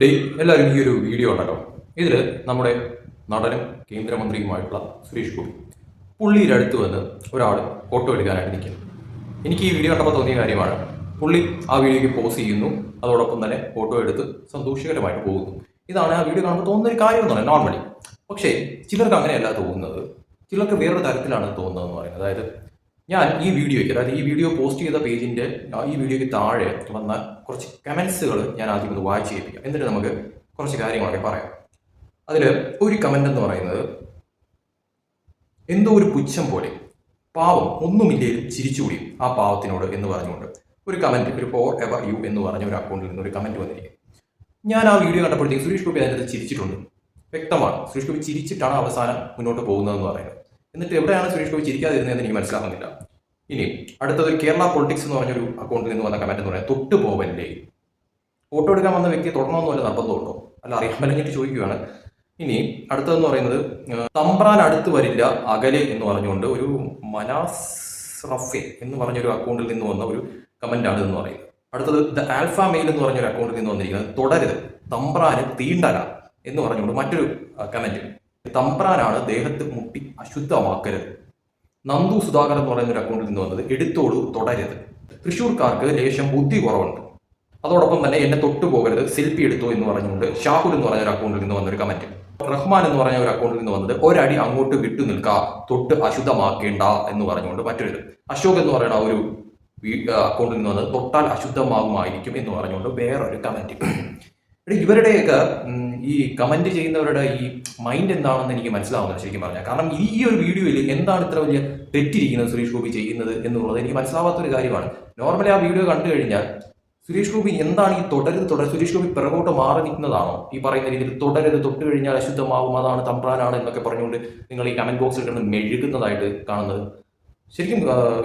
ഡേയ് എല്ലാവരും ഈ ഒരു വീഡിയോ ഉണ്ടല്ലോ ഇതിൽ നമ്മുടെ നടനും കേന്ദ്രമന്ത്രിയുമായിട്ടുള്ള സുരേഷ് ഗോപി. പുള്ളിയുടെ അടുത്ത് വന്ന് ഒരാൾ ഫോട്ടോ എടുക്കാനായിട്ട് നിൽക്കുന്നു. എനിക്ക് ഈ വീഡിയോ കണ്ടപ്പോൾ തോന്നിയ കാര്യമാണ് പുള്ളി ആ വീഡിയോയ്ക്ക് പോസ് ചെയ്യുന്നു അതോടൊപ്പം തന്നെ ഫോട്ടോ എടുത്ത് സന്തോഷകരമായിട്ട് പോകുന്നു. ഇതാണ് ആ വീഡിയോ കാണുമ്പോൾ തോന്നുന്ന ഒരു കാര്യം എന്ന് പറയുന്നത് നോർമലി പക്ഷേ ചിലർക്ക് അങ്ങനെയല്ല തോന്നുന്നത്. ചിലർക്ക് വേറൊരു തരത്തിലാണ് തോന്നുന്നതെന്ന് പറയുന്നത്. അതായത് ഞാൻ ഈ വീഡിയോയ്ക്ക് അതായത് ഈ വീഡിയോ പോസ്റ്റ് ചെയ്ത പേജിന്റെ ഈ വീഡിയോയ്ക്ക് താഴെ വന്ന കുറച്ച് കമന്റ്സുകൾ ഞാൻ ആദ്യം ഒന്ന് വായിച്ച് ചെയ്യിപ്പിക്കാം. എന്നിട്ട് നമുക്ക് കുറച്ച് കാര്യങ്ങളൊക്കെ പറയാം. അതിൽ ഒരു കമന്റ് എന്ന് പറയുന്നത് എന്തോ ഒരു പുച്ഛം പോലെ പാവം ഒന്നുമില്ലേലും ചിരിച്ചുകൂടി ആ പാവത്തിനോട് എന്ന് പറഞ്ഞുകൊണ്ട് ഒരു കമന്റ് ഒരു ഫോർ എവർ യു എന്ന് പറഞ്ഞ ഒരു അക്കൗണ്ടിൽ നിന്ന് ഒരു കമന്റ് വന്നിരിക്കും. ഞാൻ ആ വീഡിയോ കണ്ടപ്പോഴത്തേക്ക് സുരേഷ് ഗോപി അതിനകത്ത് ചിരിച്ചിട്ടുണ്ട്. വ്യക്തമാണ്. സുരേഷ് ഗോപി ചിരിച്ചിട്ടാണ് അവസാനം മുന്നോട്ട് പോകുന്നതെന്ന് പറയുന്നത്. എന്നിട്ട് എവിടെയാണ് സുരേഷ് ഗോപി ചിരിക്കാതിരുന്നതെന്ന് എനിക്ക് മനസ്സിലാകുന്നില്ല ഇനി അടുത്തത് കേരള പൊളിറ്റിക്സ് എന്ന് പറഞ്ഞൊരു അക്കൗണ്ടിൽ നിന്ന് വന്ന കമന്റ് എന്ന് പറയുന്നത് തൊട്ട് പോവല്ലേ? ഫോട്ടോ എടുക്കാൻ വന്ന വ്യക്തി തുടരണമെന്ന് വല്ല നിർബന്ധമുണ്ടോ അല്ല അറിയാൻ ചോദിക്കുകയാണ്. ഇനി അടുത്തതെന്ന് പറയുന്നത് തമ്പ്രാൻ അടുത്ത് വരില്ല അകലെ എന്ന് പറഞ്ഞുകൊണ്ട് ഒരു മനാസ് റഫെ എന്ന് പറഞ്ഞൊരു അക്കൗണ്ടിൽ നിന്ന് വന്ന ഒരു കമന്റാണ് എന്ന് പറയുന്നത്. അടുത്തത് ദ ആൽഫ മെയിൽ എന്ന് പറഞ്ഞൊരു അക്കൗണ്ടിൽ നിന്ന് വന്നിരിക്കുന്നത് തുടരുത് തമ്പ്രാന് തീണ്ടല എന്ന് പറഞ്ഞുകൊണ്ട് മറ്റൊരു കമന്റ് തമ്പ്രാനാണ് ദേഹത്ത് മുട്ടി അശുദ്ധമാക്കരുത്. നന്ദു സുധാകരൻ എന്ന് പറയുന്ന ഒരു അക്കൗണ്ടിൽ നിന്ന് വന്നത് എടുത്തോളൂ തുടരരുത് തൃശ്ശൂർക്കാർക്ക് ലേശം ബുദ്ധി കുറവുണ്ട്. അതോടൊപ്പം തന്നെ എന്നെ തൊട്ടു പോകരുത് സെൽഫി എടുത്തു എന്ന് പറഞ്ഞുകൊണ്ട് ഷാഹുൽ എന്ന് പറഞ്ഞ ഒരു അക്കൗണ്ടിൽ നിന്ന് വന്നൊരു കമന്റ് റഹ്മാൻ എന്ന് പറഞ്ഞ ഒരു അക്കൗണ്ടിൽ നിന്ന് വന്നത് ഒരടി അങ്ങോട്ട് വിട്ടു നിൽക്കുക തൊട്ട് അശുദ്ധമാക്കേണ്ട എന്ന് പറഞ്ഞുകൊണ്ട് മറ്റൊരു അശോക് എന്ന് പറയുന്ന ഒരു അക്കൗണ്ടിൽ നിന്ന് വന്നത് തൊട്ടാൽ അശുദ്ധമാകുമായിരിക്കും എന്ന് പറഞ്ഞുകൊണ്ട് വേറൊരു കമന്റ് ഇവരുടെയൊക്കെ ഈ കമന്റ് ചെയ്യുന്നവരുടെ ഈ മൈൻഡ് എന്താണെന്ന് എനിക്ക് മനസ്സിലാവുന്നില്ല ശരിക്കും പറഞ്ഞാൽ. കാരണം ഈ ഒരു വീഡിയോയിൽ എന്താണ് ഇത്ര വലിയ തെറ്റിരിക്കുന്നത് സുരേഷ് ഗോപി ചെയ്യുന്നത് എന്നുള്ളത് എനിക്ക് മനസ്സിലാവാത്ത ഒരു കാര്യമാണ്. നോർമലി ആ വീഡിയോ കണ്ടു കഴിഞ്ഞാൽ സുരേഷ് ഗോപി എന്താണ് ഈ തുടരുത് തുടർ സുരേഷ് ഗോപി പിറകോട്ട് മാറി നിൽക്കുന്നതാണോ? ഈ പറയുന്ന രീതിയിൽ തുടരുത് തൊട്ട് കഴിഞ്ഞാൽ അശുദ്ധമാവും അതാണ് തമ്പ്രാനാണ് എന്നൊക്കെ പറഞ്ഞുകൊണ്ട് നിങ്ങൾ ഈ കമന്റ് ബോക്സിൽ കിടന്ന് മെഴുകുന്നതായിട്ട് കാണുന്നത്. ശരിക്കും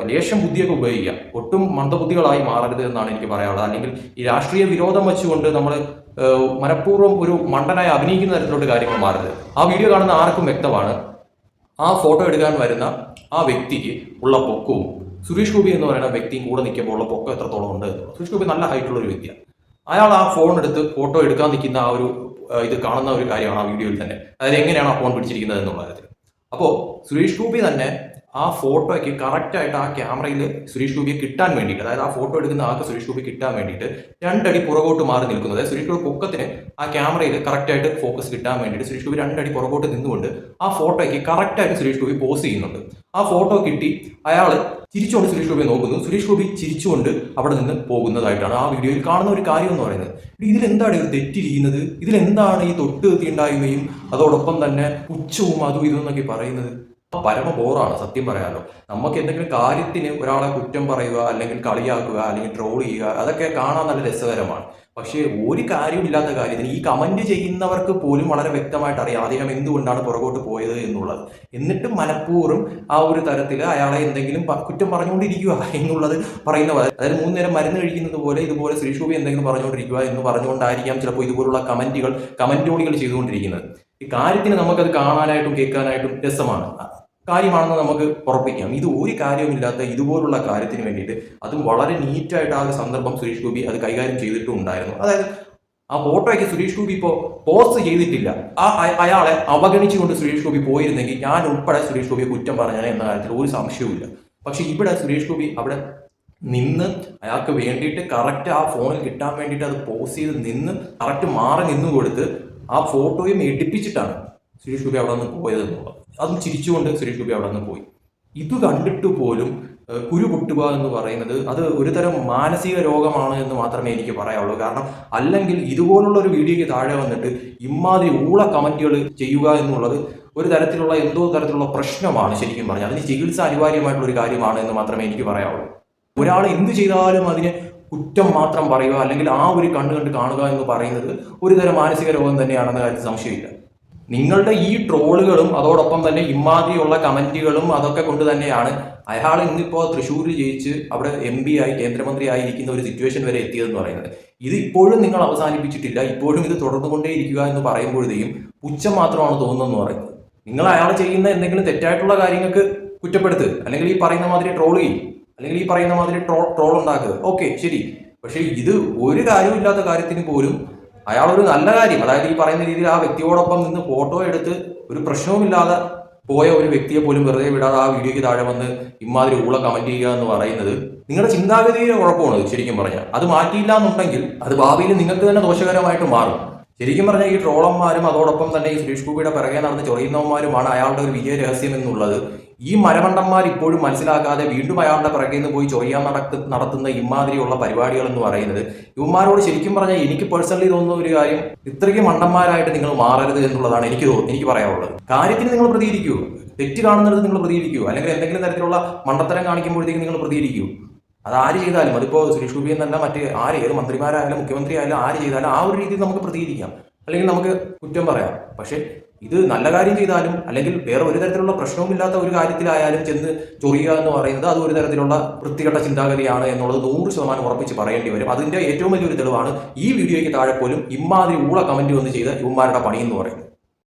ലേശം ബുദ്ധിയൊക്കെ ഉപയോഗിക്കാം. ഒട്ടും മന്ദബുദ്ധികളായി മാറരുത് എന്നാണ് എനിക്ക് പറയാനുള്ളത്. അല്ലെങ്കിൽ ഈ രാഷ്ട്രീയ വിരോധം വെച്ചുകൊണ്ട് നമ്മൾ മനഃപൂർവം ഒരു മണ്ടനായി അഭിനയിക്കുന്ന തരത്തിലോട്ട് കാര്യങ്ങൾ മാറരുത്. ആ വീഡിയോ കാണുന്ന ആർക്കും വ്യക്തമാണ്. ആ ഫോട്ടോ എടുക്കാൻ വരുന്ന ആ വ്യക്തിക്ക് ഉള്ള പൊക്കവും സുരേഷ് ഗോപി എന്ന് പറയുന്ന വ്യക്തിയും കൂടെ നിൽക്കുമ്പോൾ ഉള്ള പൊക്കം എത്രത്തോളം ഉണ്ട്. സുരേഷ് ഗോപി നല്ല ഹൈറ്റുള്ള ഒരു വ്യക്തിയാണ്. അയാൾ ആ ഫോൺ എടുത്ത് ഫോട്ടോ എടുക്കാൻ നിൽക്കുന്ന ആ ഒരു ഇത് കാണുന്ന ഒരു കാര്യമാണ് ആ വീഡിയോയിൽ തന്നെ. അതായത് എങ്ങനെയാണ് ആ ഫോൺ പിടിച്ചിരിക്കുന്നത് എന്നുള്ള കാര്യത്തിൽ. അപ്പോൾ സുരേഷ് ഗോപി തന്നെ ആ ഫോട്ടോയ്ക്ക് കറക്റ്റ് ആയിട്ട് ആ ക്യാമറയിൽ സുരേഷ് ഗോപിയെ കിട്ടാൻ വേണ്ടിയിട്ട് അതായത് ആ ഫോട്ടോ എടുക്കുന്ന ആൾക്ക് സുരേഷ് ഗോപി കിട്ടാൻ വേണ്ടിയിട്ട് രണ്ടടി പുറകോട്ട് മാറി നിൽക്കുന്നത്. സുരേഷ് ഗോപി പൊക്കത്തിന് ആ ക്യാമറയിൽ കറക്റ്റ് ആയിട്ട് ഫോക്കസ് കിട്ടാൻ വേണ്ടിയിട്ട് സുരേഷ് ഗോപി രണ്ടടി പുറകോട്ട് നിന്നുകൊണ്ട് ആ ഫോട്ടോയ്ക്ക് കറക്റ്റ് ആയിട്ട് സുരേഷ് ഗോപി പോസ് ചെയ്യുന്നുണ്ട്. ആ ഫോട്ടോ കിട്ടി അയാൾ ചിരിച്ചുകൊണ്ട് സുരേഷ് ഗോപിയെ നോക്കുന്നു. സുരേഷ് ഗോപി ചിരിച്ചുകൊണ്ട് അവിടെ നിന്ന് പോകുന്നതായിട്ടാണ് ആ വീഡിയോയിൽ കാണുന്ന ഒരു കാര്യം എന്ന് പറയുന്നത്. ഇതിലെന്താണ് ഇത് തെറ്റിരിക്കുന്നത്? ഇതിലെന്താണ് ഈ തൊട്ട് തീണ്ടായ്മയും അതോടൊപ്പം തന്നെ ഉച്ചവും അതും ഇതും എന്നൊക്കെ പറയുന്നത്? പരമ ബോറാണ് സത്യം പറയാലോ. നമുക്ക് എന്തെങ്കിലും കാര്യത്തിന് ഒരാളെ കുറ്റം പറയുക അല്ലെങ്കിൽ കളിയാക്കുക അല്ലെങ്കിൽ ട്രോൾ ചെയ്യുക അതൊക്കെ കാണാൻ നല്ല രസകരമാണ്. പക്ഷേ ഒരു കാര്യമില്ലാത്ത കാര്യത്തിന് ഈ കമന്റ് ചെയ്യുന്നവർക്ക് പോലും വളരെ വ്യക്തമായിട്ട് അറിയാം അദ്ദേഹം എന്തുകൊണ്ടാണ് പുറകോട്ട് പോയത് എന്നുള്ളത്. എന്നിട്ടും മനഃപൂർവം ആ ഒരു തരത്തിൽ അയാളെ എന്തെങ്കിലും കുറ്റം പറഞ്ഞുകൊണ്ടിരിക്കുക എന്നുള്ളത് പറയുന്ന അതായത് മൂന്ന് നേരം മരുന്ന് കഴിക്കുന്നത് പോലെ ഇതുപോലെ ശ്രീശോഭി എന്തെങ്കിലും പറഞ്ഞുകൊണ്ടിരിക്കുക എന്ന് പറഞ്ഞുകൊണ്ടായിരിക്കാം ചിലപ്പോൾ ഇതുപോലുള്ള കമന്റുകൾ കമന്റോണികൾ ചെയ്തുകൊണ്ടിരിക്കുന്നത്. ഈ കാര്യത്തിന് നമുക്കത് കാണാനായിട്ടും കേൾക്കാനായിട്ടും രസമാണ്. കാര്യമാണെന്ന് നമുക്ക് ഉറപ്പിക്കാം. ഇത് ഒരു കാര്യവുമില്ലാത്ത ഇതുപോലുള്ള കാര്യത്തിന് വേണ്ടിയിട്ട് അതും വളരെ നീറ്റായിട്ട് ആ ഒരു സന്ദർഭം സുരേഷ് ഗോപി അത് കൈകാര്യം ചെയ്തിട്ടും ഉണ്ടായിരുന്നു അതായത് ആ ഫോട്ടോയ്ക്ക് സുരേഷ് ഗോപി ഇപ്പോൾ പോസ്റ്റ് ചെയ്തിട്ടില്ല. ആ അയ- അയാളെ അവഗണിച്ചുകൊണ്ട് സുരേഷ് ഗോപി പോയിരുന്നെങ്കിൽ ഞാൻ ഉൾപ്പെടെ സുരേഷ് ഗോപിയെ കുറ്റം പറഞ്ഞാൽ എന്ന കാര്യത്തിൽ ഒരു സംശയവുമില്ല. പക്ഷെ ഇവിടെ സുരേഷ് ഗോപി അവിടെ നിന്ന് അയാൾക്ക് വേണ്ടിയിട്ട് കറക്റ്റ് ആ ഫോണിൽ കിട്ടാൻ വേണ്ടിയിട്ട് അത് പോസ്റ്റ് ചെയ്ത് നിന്ന് കറക്റ്റ് മാറി നിന്ന് കൊടുത്ത് ആ ഫോട്ടോയും എടുപ്പിച്ചിട്ടാണ് സുരേഷ് ഗോപി അവിടെ നിന്ന് പോയത് എന്നുള്ളത്. അതും ചിരിച്ചുകൊണ്ട് സുരേഷ് ഗോപി അവിടെ നിന്ന് പോയി. ഇത് കണ്ടിട്ട് പോലും കുരു പൊട്ടുക എന്ന് പറയുന്നത് അത് ഒരു തരം മാനസിക രോഗമാണ് എന്ന് മാത്രമേ എനിക്ക് പറയാവുള്ളൂ. കാരണം അല്ലെങ്കിൽ ഇതുപോലുള്ള ഒരു വീഡിയോയ്ക്ക് താഴെ വന്നിട്ട് ഇമാതിരി ഊള കമന്റുകൾ ചെയ്യുക എന്നുള്ളത് ഒരു തരത്തിലുള്ള എന്തോ തരത്തിലുള്ള പ്രശ്നമാണ് ശരിക്കും പറഞ്ഞാൽ. അതിന് ചികിത്സ അനിവാര്യമായിട്ടുള്ള ഒരു കാര്യമാണ് എന്ന് മാത്രമേ എനിക്ക് പറയാവുള്ളൂ. ഒരാൾ എന്ത് ചെയ്താലും അതിനെ കുറ്റം മാത്രം പറയുക അല്ലെങ്കിൽ ആ ഒരു കണ്ണ് കണ്ട് കാണുക എന്ന് പറയുന്നത് ഒരു തരം മാനസിക രോഗം തന്നെയാണെന്ന കാര്യത്തിൽ സംശയമില്ല. നിങ്ങളുടെ ഈ ട്രോളുകളും അതോടൊപ്പം തന്നെ ഇമാതിരിയുള്ള കമന്റുകളും അതൊക്കെ കൊണ്ട് തന്നെയാണ് അയാൾ ഇന്നിപ്പോ തൃശ്ശൂരിൽ ജയിച്ച് അവിടെ എം പി ആയി കേന്ദ്രമന്ത്രി ആയിരിക്കുന്ന ഒരു സിറ്റുവേഷൻ വരെ എത്തിയതെന്ന് പറയുന്നത്. ഇത് ഇപ്പോഴും നിങ്ങൾ അവസാനിപ്പിച്ചിട്ടില്ല. ഇപ്പോഴും ഇത് തുടർന്നുകൊണ്ടേയിരിക്കുക എന്ന് പറയുമ്പോഴത്തേക്കും പുച്ഛം മാത്രമാണ് തോന്നുന്നതെന്ന് പറയുന്നത്. നിങ്ങൾ അയാൾ ചെയ്യുന്ന എന്തെങ്കിലും തെറ്റായിട്ടുള്ള കാര്യങ്ങൾക്ക് കുറ്റപ്പെടുത്ത്. അല്ലെങ്കിൽ ഈ പറയുന്ന മാതിരി ട്രോൾ ചെയ്യും. അല്ലെങ്കിൽ ഈ പറയുന്ന മാതിരി ട്രോൾ ട്രോൾ ഉണ്ടാക്കുക ഓക്കെ ശരി. പക്ഷേ ഇത് ഒരു കാര്യമില്ലാത്ത കാര്യത്തിന് പോലും അയാൾ ഒരു നല്ല കാര്യം. അതായത് ഈ പറയുന്ന രീതിയിൽ ആ വ്യക്തിയോടൊപ്പം നിന്ന് ഫോട്ടോ എടുത്ത് ഒരു പ്രശ്നവുമില്ലാതെ പോയ ഒരു വ്യക്തിയെ പോലും വെറുതെ വിടാതെ ആ വീഡിയോയ്ക്ക് താഴെ വന്ന് ഇമാതിരി ഊള കമന്റ് ചെയ്യുക എന്ന് പറയുന്നത് നിങ്ങളുടെ ചിന്താഗതിയിൽ കുഴപ്പമാണ് ശരിക്കും പറഞ്ഞാൽ. അത് മാറ്റിയില്ല എന്നുണ്ടെങ്കിൽ അത് ഭാവിയിൽ നിങ്ങൾക്ക് തന്നെ ദോഷകരമായിട്ട് മാറും. ശരിക്കും പറഞ്ഞാൽ ഈ ട്രോളന്മാരും അതോടൊപ്പം തന്നെ ഈ സുരേഷ് ഗോപിയുടെ പിറകെ നടന്ന് ചൊറിയുന്നവന്മാരുമാണ് അയാളുടെ ഒരു വിജയ രഹസ്യം എന്നുള്ളത്. ഈ മരമണ്ടന്മാർ ഇപ്പോഴും മനസ്സിലാക്കാതെ വീണ്ടും അയാളുടെ പിറകിൽ നിന്ന് പോയി ചൊറിയാൻ നടക്ക് നടത്തുന്ന ഇമാതിരിയുള്ള പരിപാടികൾ എന്ന് പറയുന്നത്. ഇവന്മാരോട് ശരിക്കും പറഞ്ഞാൽ എനിക്ക് പേഴ്സണലി തോന്നുന്ന ഒരു കാര്യം ഇത്രയ്ക്ക് മണ്ടന്മാരായിട്ട് നിങ്ങൾ മാറരുത് എന്നുള്ളതാണ് എനിക്ക് എനിക്ക് പറയാനുള്ളത്. കാര്യത്തിന് നിങ്ങൾ പ്രതികരിക്കൂ. തെറ്റ് കാണുന്നിടത്ത് നിങ്ങൾ പ്രതികരിക്കൂ. അല്ലെങ്കിൽ എന്തെങ്കിലും തരത്തിലുള്ള മണ്ടത്തരം കാണിക്കുമ്പോഴത്തേക്ക് നിങ്ങൾ പ്രതികരിക്കൂ. അത് ആര് ചെയ്താലും അതിപ്പോ സുരേഷ് ഗോപി എന്നല്ല മറ്റ് ആര് ഏത് മന്ത്രിമാരായാലും മുഖ്യമന്ത്രി ആയാലും ആര് ചെയ്താലും ആ ഒരു രീതിയിൽ നമുക്ക് പ്രതികരിക്കാം. അല്ലെങ്കിൽ നമുക്ക് കുറ്റം പറയാം. പക്ഷെ ഇത് നല്ല കാര്യം ചെയ്താലും അല്ലെങ്കിൽ വേറെ ഒരു തരത്തിലുള്ള പ്രശ്നവുമില്ലാത്ത ഒരു കാര്യത്തിലായാലും ചെന്ന് ചൊറിയുക എന്ന് പറയുന്നത് അത് ഒരു തരത്തിലുള്ള വൃത്തികെട്ട ചിന്താഗതിയാണ് എന്നുള്ളത് നൂറ് ശതമാനം ഉറപ്പിച്ച് പറയേണ്ടി വരും. അതിന്റെ ഏറ്റവും വലിയൊരു തെളിവാണ് ഈ വീഡിയോയ്ക്ക് താഴെ പോലും ഇമ്മാതിരി ഊള കമന്റ് വന്ന് ചെയ്ത ഇവന്മാരുടെ പണി എന്ന് പറയുന്നത്.